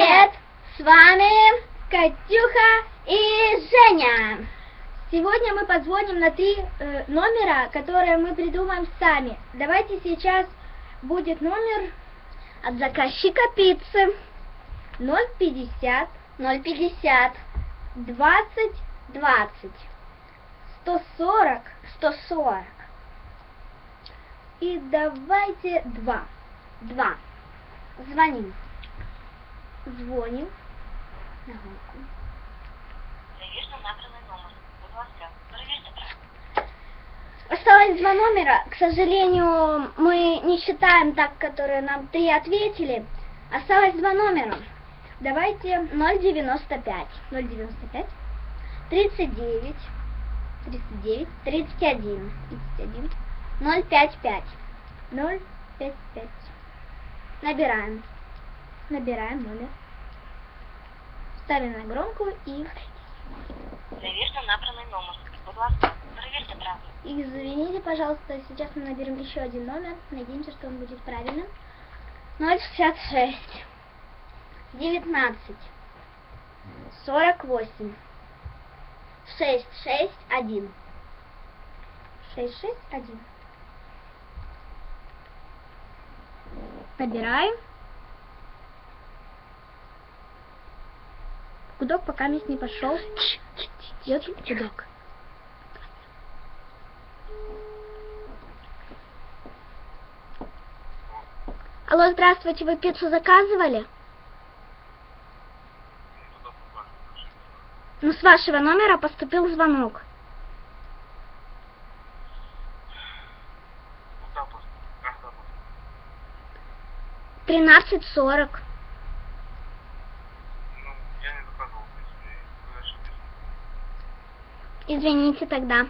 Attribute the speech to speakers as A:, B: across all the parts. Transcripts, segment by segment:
A: Привет! С вами Катюха и Женя.
B: Сегодня мы позвоним на три э, номера, которые мы придумаем сами. Давайте сейчас будет номер
A: От заказчика пиццы
B: 050
A: 050
B: 20
A: 20
B: 140
A: 140
B: и давайте два.
A: 2. Звоним.
B: Звоним.
A: На гонку.
C: Звісно, набраний номер. Будь ласка, перевірте трек.
A: Осталось два номера. К сожалению, мы не считаем так, которые нам три ответили. Осталось два номера.
B: Давайте
A: 095
B: 095
A: 39
B: 39
A: 31
B: 31
A: 055.
B: 055.
A: Набираем.
B: Набираем номер. Ставим на громкую и
C: Звісно, набраний номер. Ласка, перевірте трек.
B: извините, пожалуйста, сейчас мы наберем еще один номер. Надеемся, что он будет правильным.
A: 066 19 48 661
B: 661. Набираем. Гудок пока мест не пошел. Идет гудок.
A: Алло, здравствуйте, вы пиццу заказывали? Ну, с вашего номера поступил звонок. Тринадцать сорок. Извините тогда.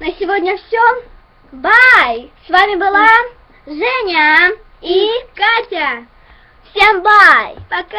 A: На сегодня все. Бай! С вами была Женя и
B: Катя!
A: всем бай!
B: Пока!